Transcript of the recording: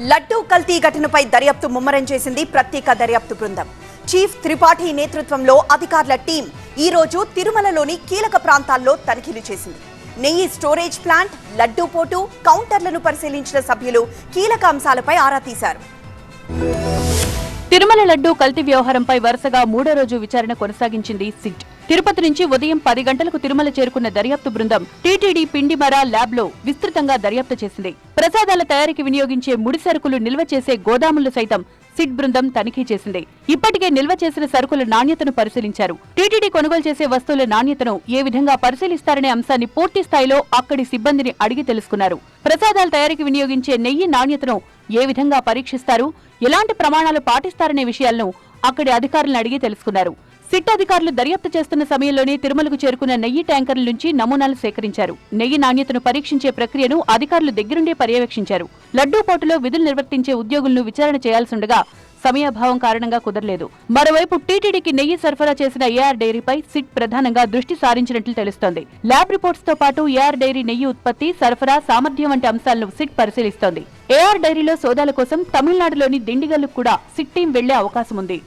లడ్డూ కల్తీ ఘటనపై దర్యాప్తు ముమ్మరం చేసింది ప్రత్యేక దర్యాప్తు బృందం. చీఫ్ త్రిపాఠి నేతృత్వంలో అధికారుల టీం ఈ రోజు తిరుమలలోని కీలక ప్రాంతాల్లో తనిఖీలు చేసింది. నెయ్యి స్టోరేజ్ ప్లాంట్ లడ్డూ పోటు కౌంటర్లను పరిశీలించిన సభ్యులు కీలక అంశాలపై ఆరా తీశారు. తిరుమల లడ్డూ కల్తీ వ్యవహారంపై వరుసగా మూడో రోజు విచారణ కొనసాగించింది సిట్. తిరుపతి నుంచి ఉదయం పది గంటలకు తిరుమల చేరుకున్న దర్యాప్తు బృందం టీటీడీ పిండిమర ల్యాబ్లో విస్తృతంగా దర్యాప్తు చేసింది. ప్రసాదాల తయారీకి వినియోగించే ముడి సరుకులు నిల్వ చేసే గోదాములు సైతం సిట్ బృందం తనిఖీ చేసింది. ఇప్పటికే నిల్వ చేసిన సరుకుల నాణ్యతను పరిశీలించారు. టీటీడీ కొనుగోలు చేసే వస్తువుల నాణ్యతను ఏ విధంగా పరిశీలిస్తారనే అంశాన్ని పూర్తి స్థాయిలో అక్కడి సిబ్బందిని అడిగి తెలుసుకున్నారు. ప్రసాదాల తయారీకి వినియోగించే నెయ్యి నాణ్యతను ఏ విధంగా పరీక్షిస్తారు? ఎలాంటి ప్రమాణాలు పాటిస్తారనే విషయాలను అక్కడి అధికారులను అడిగి తెలుసుకున్నారు. సిట్ అధికారులు దర్యాప్తు చేస్తున్న సమయంలోనే తిరుమలకు చేరుకున్న నెయ్యి ట్యాంకర్ల నుంచి నమూనాలు సేకరించారు. నెయ్యి నాణ్యతను పరీక్షించే ప్రక్రియను అధికారులు దగ్గరుండే పర్యవేక్షించారు. లడ్డూ పోటులో విధులు నిర్వర్తించే ఉద్యోగులను విచారణ చేయాల్సిండగా సమయాభావం కారణంగా కుదరలేదు. మరోవైపు టీటీడీకి నెయ్యి సరఫరా చేసిన ఏఆర్ డైరీపై సిట్ ప్రధానంగా దృష్టి సారించినట్లు తెలుస్తోంది. ల్యాబ్ రిపోర్ట్స్తో పాటు ఏఆర్ డైరీ నెయ్యి ఉత్పత్తి సరఫరా సామర్థ్యం వంటి అంశాలను సిట్ పరిశీలిస్తోంది. ఏఆర్ డైరీలో సోదాల కోసం తమిళనాడులోని దిండిగల్లు కూడా సిట్ టీం వెళ్ళే అవకాశం ఉంది